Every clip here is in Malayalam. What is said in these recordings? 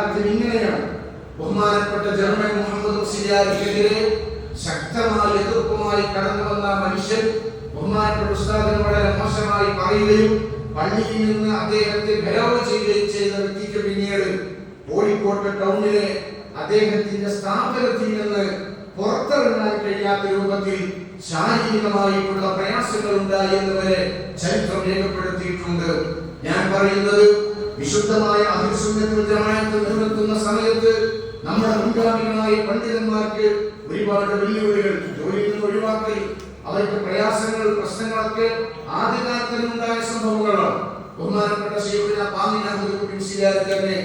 ഇങ്ങനെയാണ് ബഹുമാനപ്പെട്ട ജർമ്മൻ മുഹമ്മദ് മുസ്ലിയാർക്കെതിരെ ശക്തമായ എതിർപ്പുമായി കടന്നു വന്ന മനുഷ്യൻ ബഹുമാനപ്പെട്ട ഉസ്താദിന് വളരെ മോശമായി പറയുകയും പള്ളിയിൽ നിന്ന് അദ്ദേഹത്തെ ഗലവ് ചെയ്യുകയും ചെയ്ത വ്യക്തിക്ക് പിന്നീട് കോഴിക്കോട്ട് ടൗണിലെ അദ്ദേഹത്തിന്റെ സ്ഥാപനത്തിൽ നിന്ന് പുറത്തിറങ്ങാൻ കഴിയാത്ത രൂപത്തിൽ ശാരീരികമായിട്ടുള്ള പ്രയാസങ്ങൾ ഉണ്ടായി എന്ന് വരെ ചരിത്രം രേഖപ്പെടുത്തിയിട്ടുണ്ട്. ഞാൻ പറയുന്നത് വിശുദ്ധമായ അഭിസുന്നത്തിൽ ജമാഅത്ത് നിലനിർത്തുന്ന സമയത്ത് നമ്മുടെ മുൻഗാമികളായ പണ്ഡിതന്മാർക്ക് ഒരുപാട് വെല്ലുവിളികൾ ജോലിയിൽ നിന്ന് ഒഴിവാക്കൽ അവർക്ക് പ്രയാസങ്ങൾ പ്രശ്നങ്ങളൊക്കെ ആദ്യകാലത്തിൽ ഉണ്ടായ സംഭവങ്ങളാണ്. ബഹുമാനപ്പെട്ട ശൈഖുന പാങ്ങിനാഹുദ്ദീൻ തന്നെ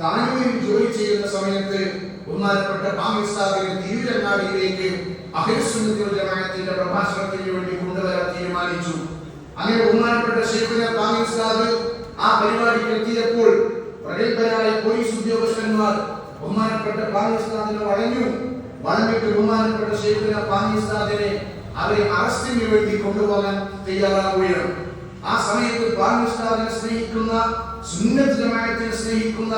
താനൂരിൽ ജോലി ചെയ്യുന്ന സമയത്ത് ബഹുമാനപ്പെട്ട പാകിസ്ഥാനിലെ തിരുവരങ്ങാടിയിലേക്ക് അഹിർസുന്നത്തിൽ ജമാഅത്തിന്റെ പ്രഭാഷണത്തിന് വേണ്ടി കൊണ്ടുവരാൻ തീരുമാനിച്ചു. അങ്ങനെ ബഹുമാനപ്പെട്ട ശൈഖുന പാകിസ്ഥാൻ ആ പരിപാടിക്ക് ഉദ്യോഗസ്ഥന്മാർ ബഹുമാനപ്പെട്ട പാകിസ്ഥാനിനെ വളഞ്ഞു വളഞ്ഞിട്ട് ബഹുമാനപ്പെട്ട ഷെയ്ഖിനെ പാകിസ്ഥാനിനെ അവരെ അറസ്റ്റിന് വേണ്ടി കൊണ്ടുപോകാൻ തയ്യാറാവുകയാണ്. ആ സമയത്ത് പാകിസ്ഥാനെ സ്നേഹിക്കുന്ന സുന്നത്ത് ജമാഅത്തിനെ സ്നേഹിക്കുന്ന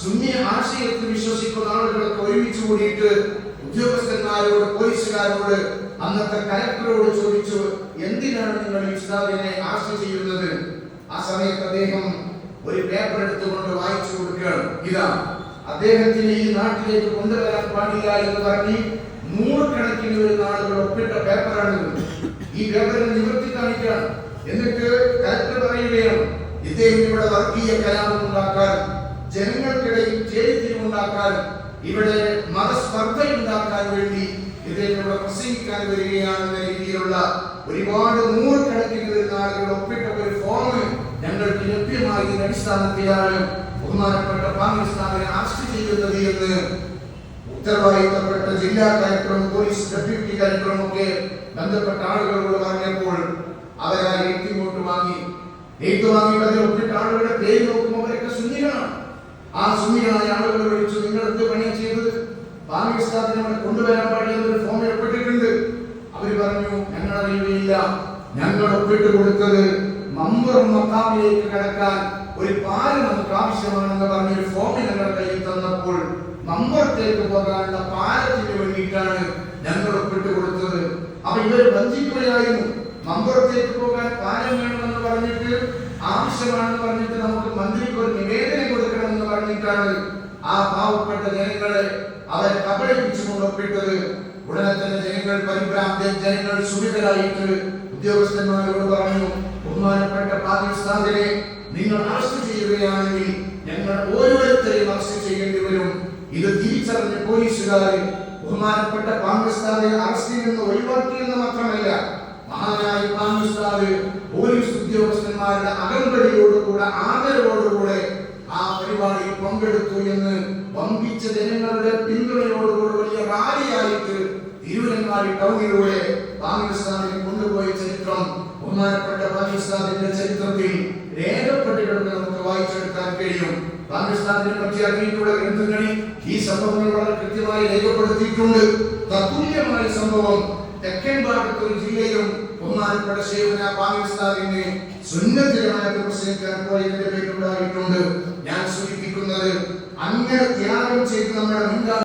സുന്നി ആശയത്തിൽ വിശ്വസിക്കുന്ന ആളുകളൊക്കെ ഒരുമിച്ച് കൂടിയിട്ട് ഉദ്യോഗസ്ഥന്മാരോട് പോലീസുകാരോട് അന്നത്തെ കലക്ടറോട് ചോദിച്ചു എന്തിനാണ് നിങ്ങൾ ഉസ്താദിനെ അറസ്റ്റ് ചെയ്യുന്നത്? ആ സമയത്ത് അദ്ദേഹം ഒരു പേപ്പർ എടുത്തുകൊണ്ട് വായിച്ചു കൊടുക്കുകയാണ്. ഇതാ അദ്ദേഹത്തിന് ഈ നാട്ടിലേക്ക് കൊണ്ടുവരാൻ പാടില്ല എന്ന് പറഞ്ഞ് നൂറുകണക്കിന് വരുന്ന ആളുകൾ ഒപ്പിട്ട പേപ്പറാണ് ഈ പേപ്പറിനെ നിവർത്തി കാണിക്കുകയാണ് എന്നിട്ട് കലക്ടർ പറയുകയാണ് ഇദ്ദേഹം ഇവിടെ വർഗീയ കലാപം ഉണ്ടാക്കാൻ ജനങ്ങൾക്കിടയിൽ ചേരിതിരിവുണ്ടാക്കാൻ ഇവിടെ മതസ്പർദ്ധ ഉണ്ടാക്കാൻ വേണ്ടി ഇദ്ദേഹം ഇവിടെ പ്രസംഗിക്കാൻ വരികയാണെന്ന രീതിയിലുള്ള ഒരുപാട് നൂറുകണക്കിന് വരുന്ന ആളുകൾ ഒപ്പിട്ട ഒരു ഫോം ഞങ്ങൾക്ക് ലഭ്യമായതിന്റെ അടിസ്ഥാനത്തിലാണ് ബഹുമാനപ്പെട്ട പാകിസ്ഥാനെ അറസ്റ്റ് ചെയ്യുന്നത് എന്ന് ഉത്തരവാദിത്തപ്പെട്ട ജില്ലാ കലക്ടറും പോലീസ് ഡെപ്യൂട്ടി കലക്ടറും ഒക്കെ ബന്ധപ്പെട്ട ആളുകളോട് പറഞ്ഞപ്പോൾ അവരാ ഇങ്ങോട്ട് വാങ്ങി. എഴുത്ത് വാങ്ങിയിട്ട് അതിൽ ഒപ്പിട്ട ആളുകളുടെ പേര് നോക്കുമ്പോൾ അവരൊക്കെ സുന്നികളാണ്. ആ സുന്നികളായ ആളുകൾ വിളിച്ചു നിങ്ങൾ പണി ചെയ്തത്? പാകിസ്ഥാനെ അവിടെ കൊണ്ടുവരാൻ പാടില്ല ഒരു ഏർപ്പെട്ടിട്ടുണ്ട്. അവർ പറഞ്ഞു ഞങ്ങൾ അറിയുകയില്ല ഞങ്ങൾ ഒപ്പിട്ട് കൊടുത്തത് മമ്പറും മക്കാമിലേക്ക് കടക്കാൻ ഒരു പാൽ നമുക്ക് ആവശ്യമാണെന്ന് പറഞ്ഞ ഒരു ഫോമിൽ ഞങ്ങളുടെ കയ്യിൽ തന്നപ്പോൾ മമ്പറത്തേക്ക് പോകാനുള്ള പാലത്തിന് വേണ്ടിയിട്ടാണ് ഞങ്ങൾ ഒപ്പിട്ട് കൊടുത്തത്. അപ്പൊ ഇവർ വഞ്ചിക്കുകയായിരുന്നു. മമ്പറത്തേക്ക് പോകാൻ പാലം വേണമെന്ന് പറഞ്ഞിട്ട് ആവശ്യമാണെന്ന് പറഞ്ഞിട്ട് നമുക്ക് മന്ത്രിക്ക് ഒരു നിവേദനം കൊടുക്കണമെന്ന് പറഞ്ഞിട്ടാണ് ആ പാവപ്പെട്ട ജനങ്ങളെ അവരെ കബളിപ്പിച്ചുകൊണ്ട് ഒപ്പിട്ടത്. ഉടനെ തന്നെ ജനങ്ങൾ പരിഭ്രാന്തി ജനങ്ങൾ സുഖിതരായിട്ട് ഉദ്യോഗസ്ഥന്മാരോട് പറഞ്ഞു ബഹുമാനപ്പെട്ട പാകിസ്ഥാനിനെ നിങ്ങൾ അറസ്റ്റ് ചെയ്യുകയാണെങ്കിൽ ഞങ്ങൾ ഓരോരുത്തരെയും അറസ്റ്റ് ചെയ്യേണ്ടി വരും. ഇത് തിരിച്ചറിഞ്ഞ പോലീസുകാരെ ബഹുമാനപ്പെട്ട പാകിസ്ഥാനെ അറസ്റ്റിൽ നിന്ന് ഒഴിവാക്കിയെന്ന് മാത്രമല്ല മഹാനായ പാകിസ്ഥാന് പോലീസ് ഉദ്യോഗസ്ഥന്മാരുടെ അകമ്പടിയോടുകൂടെ ആദരവോടുകൂടെ ആ പരിപാടി പങ്കെടുത്തു എന്ന് വമ്പിച്ച ജനങ്ങളുടെ പിന്തുണയോടുകൂടെ വലിയ റാലിയായിട്ട് തിരുവനങ്ങാടി ടൗണിലൂടെ പാകിസ്ഥാനിൽ കൊണ്ടുപോയ ചരിത്രം ബഹുമാനപ്പെട്ട പാകിസ്ഥാനിന്റെ ചരിത്രത്തിൽ വായിച്ചെടുക്കാൻ കഴിയും. പാകിസ്ഥാനിനെ പറ്റി അറിഞ്ഞിട്ടുള്ള ഗ്രന്ഥങ്ങളിൽ ഈ സംഭവങ്ങൾ വളരെ കൃത്യമായി രേഖപ്പെടുത്തിയിട്ടുണ്ട്. തത്തുല്യമായ സംഭവം തെക്കൻ ഭാഗത്ത് ഒരു ജില്ലയിലും ബഹുമാനപ്പെട്ട ശേഖന പാകിസ്ഥാനിനെ സുന്നത്തിരമായ പ്രസംഗിക്കാൻ പോയതിന്റെ പേരുണ്ടായിട്ടുണ്ട് ഞാൻ സൂചിപ്പിക്കുന്നത് അങ്ങനെ ത്യാഗം ചെയ്ത് നമ്മുടെ മുൻകാല